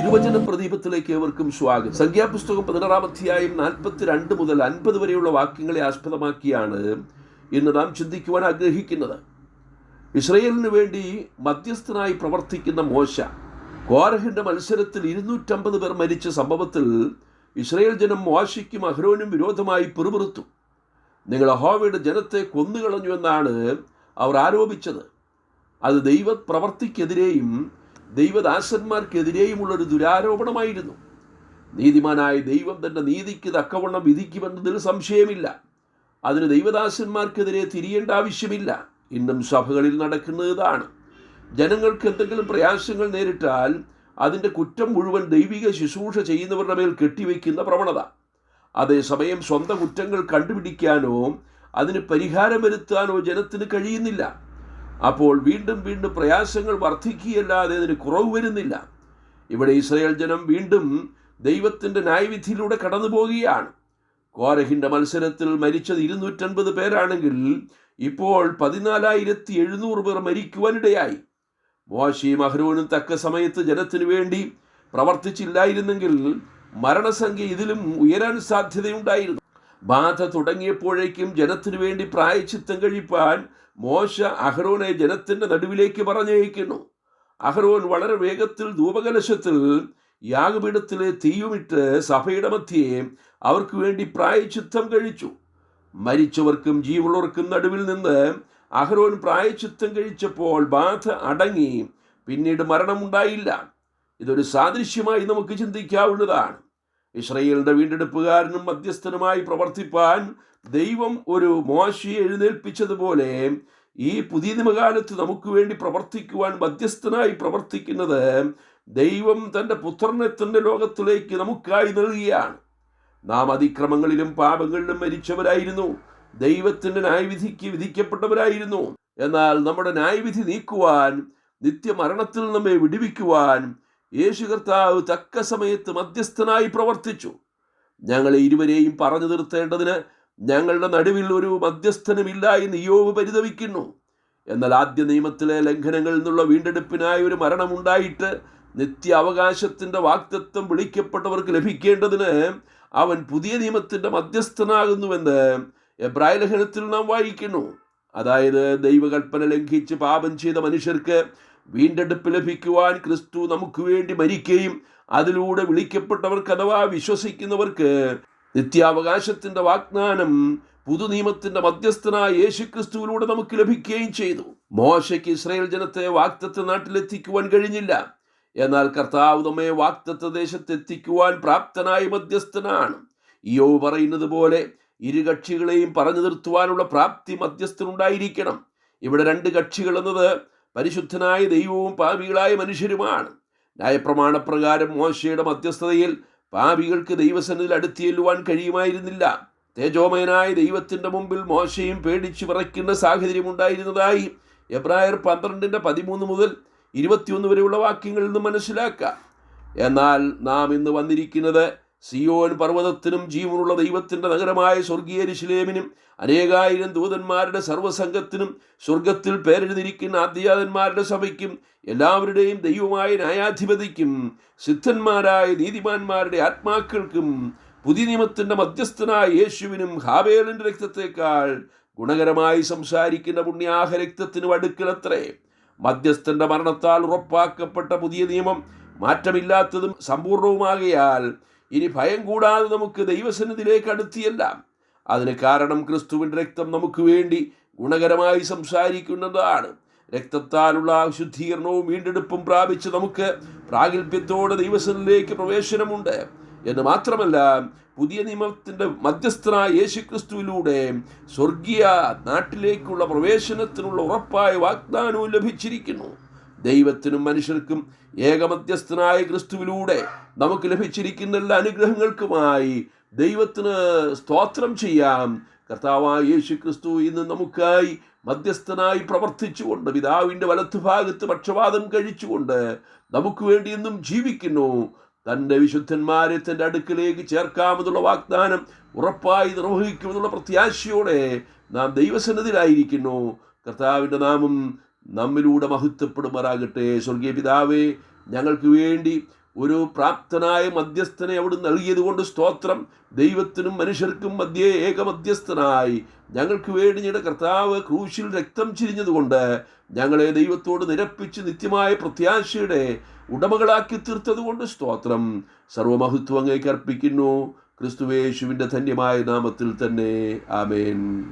തിരുവചന പ്രദീപത്തിലേക്ക് ഏവർക്കും സ്വാഗതം. സംഖ്യാപുസ്തകം പതിനാറാം അധ്യായം നാൽപ്പത്തിരണ്ട് മുതൽ അൻപത് വരെയുള്ള വാക്യങ്ങളെ ആസ്പദമാക്കിയാണ് ഇന്ന് നാം ചിന്തിക്കുവാൻ ആഗ്രഹിക്കുന്നത്. ഇസ്രയേലിന് വേണ്ടി മധ്യസ്ഥനായി പ്രവർത്തിക്കുന്ന മോശ കോരഹിന്റെ മത്സരത്തിൽ ഇരുന്നൂറ്റമ്പത് പേർ മരിച്ച സംഭവത്തിൽ ഇസ്രയേൽ ജനം മോശയ്ക്കും അഹ്രോനും വിരോധമായി പിറുപിറുത്തു. നിങ്ങൾ അഹോവയുടെ ജനത്തെ കൊന്നുകളഞ്ഞു എന്നാണ് അവർ ആരോപിച്ചത്. അത് ദൈവ പ്രവർത്തിക്കെതിരെയും ദൈവദാസന്മാർക്കെതിരെയുമുള്ളൊരു ദുരാരോപണമായിരുന്നു. നീതിമാനായ ദൈവം തന്റെ നീതിക്ക് തക്കവണ്ണം വിധിക്കുമെന്നതിൽ സംശയമില്ല. അതിന് ദൈവദാസന്മാർക്കെതിരെ തിരിയേണ്ട ആവശ്യമില്ല. ഇന്നും സഭകളിൽ നടക്കുന്നത് ഇതാണ്. ജനങ്ങൾക്ക് എന്തെങ്കിലും പ്രയാസങ്ങൾ നേരിട്ടാൽ അതിന്റെ കുറ്റം മുഴുവൻ ദൈവിക ശുശ്രൂഷ ചെയ്യുന്നവരുടെ മേൽ കെട്ടിവെക്കുന്ന പ്രവണത. അതേസമയം സ്വന്തം കുറ്റങ്ങൾ കണ്ടുപിടിക്കാനോ അതിന് പരിഹാരം വരുത്താനോ ജനത്തിന് കഴിയുന്നില്ല. അപ്പോൾ വീണ്ടും വീണ്ടും പ്രയാസങ്ങൾ വർദ്ധിക്കുകയല്ലാതെ അതിന് കുറവ് വരുന്നില്ല. ഇവിടെ ഇസ്രയേൽ ജനം വീണ്ടും ദൈവത്തിന്റെ ന്യായവിധിയിലൂടെ കടന്നു പോവുകയാണ് കോരഹിന്റെ മത്സരത്തിൽ മരിച്ചത് ഇരുന്നൂറ്റൻപത് പേരാണെങ്കിൽ ഇപ്പോൾ പതിനാലായിരത്തി എഴുന്നൂറ് പേർ മരിക്കുവാനിടയായി. മോശയും അഹ്റോനും തക്ക സമയത്ത് ജനത്തിനു വേണ്ടി പ്രവർത്തിച്ചില്ലായിരുന്നെങ്കിൽ മരണസംഖ്യ ഇതിലും ഉയരാൻ സാധ്യതയുണ്ടായിരുന്നു. ബാധ തുടങ്ങിയപ്പോഴേക്കും ജനത്തിനു വേണ്ടി പ്രായച്ചിത്തം കഴിപ്പാൻ മോശ അഹ്റോനെ ജനത്തിന്റെ നടുവിലേക്ക് പറഞ്ഞയക്കുന്നു. അഹ്റോൻ വളരെ വേഗത്തിൽ ധൂപകലശത്തിൽ യാഗപീഠത്തിലെ തീയുമിട്ട് സഭയുടെ മധ്യേ അവർക്ക് വേണ്ടി പ്രായച്ചിത്തം കഴിച്ചു. മരിച്ചവർക്കും ജീവുള്ളവർക്കും നടുവിൽ നിന്ന് അഹ്റോൻ പ്രായച്ചിത്തം കഴിച്ചപ്പോൾ ബാധ അടങ്ങി. പിന്നീട് മരണമുണ്ടായില്ല. ഇതൊരു സാദൃശ്യമായി നമുക്ക് ചിന്തിക്കാവുന്നതാണ്. ഇസ്രയേലിന്റെ വീണ്ടെടുപ്പുകാരനും മധ്യസ്ഥനുമായി പ്രവർത്തിപ്പാൻ ദൈവം ഒരു മോശയെ എഴുന്നേൽപ്പിച്ചതുപോലെ ഈ പുതിയ നിമകാലത്ത് നമുക്ക് വേണ്ടി പ്രവർത്തിക്കുവാൻ മധ്യസ്ഥനായി പ്രവർത്തിക്കുന്നത് ദൈവം തന്റെ പുത്രനെ തന്റെ ലോകത്തിലേക്ക് നമുക്കായി നൽകുകയാണ് നാം അതിക്രമങ്ങളിലും പാപങ്ങളിലും മരിച്ചവരായിരുന്നു. ദൈവത്തിന്റെ ന്യായവിധിക്ക് വിധിക്കപ്പെട്ടവരായിരുന്നു. എന്നാൽ നമ്മുടെ ന്യായവിധി നീക്കുവാൻ നിത്യമരണത്തിൽ നമ്മെ വിടുവിക്കുവാൻ യേശു കർത്താവ് തക്ക സമയത്ത് മധ്യസ്ഥനായി പ്രവർത്തിച്ചു. ഞങ്ങളെ ഇരുവരെയും പറഞ്ഞു നിർത്തേണ്ടതിന് ഞങ്ങളുടെ നടുവിൽ ഒരു മധ്യസ്ഥനുമില്ല എന്ന് യോവ് പരിതപിക്കുന്നു. എന്നാൽ ആദ്യ നിയമത്തിലെ ലംഘനങ്ങളിൽ നിന്നുള്ള വീണ്ടെടുപ്പിനായി ഒരു മരണമുണ്ടായിട്ട് നിത്യ അവകാശത്തിന്റെ വാക്തത്വം വിളിക്കപ്പെട്ടവർക്ക് ലഭിക്കേണ്ടതിന് അവൻ പുതിയ നിയമത്തിന്റെ മധ്യസ്ഥനാകുന്നുവെന്ന് എബ്രായ ലേഖനത്തിൽ നാം വായിക്കുന്നു. അതായത് ദൈവകൽപ്പന ലംഘിച്ച് പാപം ചെയ്ത മനുഷ്യർക്ക് വീണ്ടെടുപ്പ് ലഭിക്കുവാൻ ക്രിസ്തു നമുക്ക് വേണ്ടി മരിക്കുകയും അതിലൂടെ വിളിക്കപ്പെട്ടവർക്ക് അഥവാ വിശ്വസിക്കുന്നവർക്ക് നിത്യാവകാശത്തിന്റെ വാഗ്ദാനം പുതുനിയമത്തിന്റെ മധ്യസ്ഥനായ യേശു ക്രിസ്തുവിലൂടെ നമുക്ക് ലഭിക്കുകയും ചെയ്തു. മോശയ്ക്ക് ഇസ്രയേൽ ജനത്തെ വാക്തത്വ നാട്ടിലെത്തിക്കുവാൻ കഴിഞ്ഞില്ല. എന്നാൽ കർത്താവ് നമ്മെ വാക്തത്വ ദേശത്തെത്തിക്കുവാൻ പ്രാപ്തനായ മധ്യസ്ഥനാണ്. ഇയോ പറയുന്നത് പോലെ ഇരു കക്ഷികളെയും പറഞ്ഞു നിർത്തുവാനുള്ള പ്രാപ്തി മധ്യസ്ഥനുണ്ടായിരിക്കണം. ഇവിടെ രണ്ട് കക്ഷികൾ എന്നത് പരിശുദ്ധനായ ദൈവവും പാപികളായ മനുഷ്യരുമാണ്. ന്യായപ്രമാണപ്രകാരം മോശയുടെ മധ്യസ്ഥതയിൽ പാപികൾക്ക് ദൈവസന്നിധിയിൽ അടുത്തിയെല്ലുവാൻ കഴിയുമായിരുന്നില്ല. തേജോമയനായ ദൈവത്തിന്റെ മുമ്പിൽ മോശയും പേടിച്ചു വിറയ്ക്കുന്ന സാഹചര്യം ഉണ്ടായിരുന്നതായി എബ്രായർ പന്ത്രണ്ടിന്റെ പതിമൂന്ന് മുതൽ ഇരുപത്തിയൊന്ന് വരെയുള്ള വാക്യങ്ങളിൽ നിന്ന് മനസ്സിലാക്കാം. എന്നാൽ നാം ഇന്ന് വന്നിരിക്കുന്നത് സിയോൻ പർവതത്തിനും ജീവനുള്ള ദൈവത്തിന്റെ നഗരമായ സ്വർഗീയ രിശിലേമിനും അനേകായിരം ദൂതന്മാരുടെ സർവസംഘത്തിനും സ്വർഗത്തിൽ പേരെഴുതിരിക്കുന്ന ആദ്യാതന്മാരുടെ സഭയ്ക്കും എല്ലാവരുടെയും ദൈവമായ ന്യായാധിപതിക്കും സിദ്ധന്മാരായ നീതിമാന്മാരുടെ ആത്മാക്കൾക്കും പുതിയ നിയമത്തിന്റെ മധ്യസ്ഥനായ യേശുവിനും ഹാബേലിന്റെ രക്തത്തേക്കാൾ ഗുണകരമായി സംസാരിക്കുന്ന പുണ്യാഹ രക്തത്തിനും അടുക്കലത്രേ. മധ്യസ്ഥന്റെ മരണത്താൽ ഉറപ്പാക്കപ്പെട്ട പുതിയ നിയമം മാറ്റമില്ലാത്തതും സമ്പൂർണവുമാകയാൽ ഇനി ഭയം കൂടാതെ നമുക്ക് ദൈവസന്നിധിയിലേക്ക് അടുത്തിയെല്ലാം. അതിന് കാരണം ക്രിസ്തുവിന്റെ രക്തം നമുക്ക് വേണ്ടി ഗുണകരമായി സംസാരിക്കുന്നതാണ്. രക്തത്താലുള്ള ശുദ്ധീകരണവും വീണ്ടെടുപ്പും പ്രാപിച്ച് നമുക്ക് പ്രാഗൽഭ്യത്തോടെ ദൈവസനിലേക്ക് പ്രവേശനമുണ്ട്. എന്ന് മാത്രമല്ല പുതിയ നിയമത്തിന്റെ മധ്യസ്ഥനായ യേശുക്രിസ്തുവിലൂടെ സ്വർഗീയ നാട്ടിലേക്കുള്ള പ്രവേശനത്തിനുള്ള ഉറപ്പായ വാഗ്ദാനവും ലഭിച്ചിരിക്കുന്നു. ദൈവത്തിനും മനുഷ്യർക്കും ഏകമധ്യസ്ഥനായ ക്രിസ്തുവിലൂടെ നമുക്ക് ലഭിച്ചിരിക്കുന്ന എല്ലാ അനുഗ്രഹങ്ങൾക്കുമായി ദൈവത്തിന് സ്തോത്രം ചെയ്യാം. കർത്താവായ യേശു ക്രിസ്തു ഇന്ന് നമുക്കായി മധ്യസ്ഥനായി പ്രവർത്തിച്ചുകൊണ്ട് പിതാവിന്റെ വലത്തുഭാഗത്ത് പക്ഷപാതം കഴിച്ചുകൊണ്ട് നമുക്ക് വേണ്ടി എന്നും ജീവിക്കുന്നു. തന്റെ വിശുദ്ധന്മാരെ തന്റെ അടുക്കിലേക്ക് ചേർക്കാമെന്നുള്ള വാഗ്ദാനം ഉറപ്പായി നിർവഹിക്കുമെന്നുള്ള പ്രത്യാശയോടെ നാം ദൈവസന്നതിലായിരിക്കുന്നു കർത്താവിന്റെ നാമം നമ്മിലൂടെ മഹത്വപ്പെടുമാറാകട്ടെ. സ്വർഗീയ പിതാവേ ഞങ്ങൾക്ക് വേണ്ടി ഒരു പ്രാപ്തനായ മധ്യസ്ഥനെ അവിടെ നൽകിയത് കൊണ്ട് സ്തോത്രം. ദൈവത്തിനും മനുഷ്യർക്കും മധ്യേ ഏക മധ്യസ്ഥനായി. ഞങ്ങൾക്ക് വേണ്ടി ഞങ്ങളുടെ കർത്താവ് ക്രൂശിൽ രക്തം ചിരിഞ്ഞതുകൊണ്ട് ഞങ്ങളെ ദൈവത്തോട് നിരപ്പിച്ച് നിത്യമായ പ്രത്യാശയുടെ ഉടമകളാക്കി തീർത്തതുകൊണ്ട് സ്തോത്രം. സർവമഹത്വം അങ്ങേക്ക് അർപ്പിക്കുന്നു. ക്രിസ്തുവേശുവിന്റെ ധന്യമായ നാമത്തിൽ തന്നെ. ആമേൻ.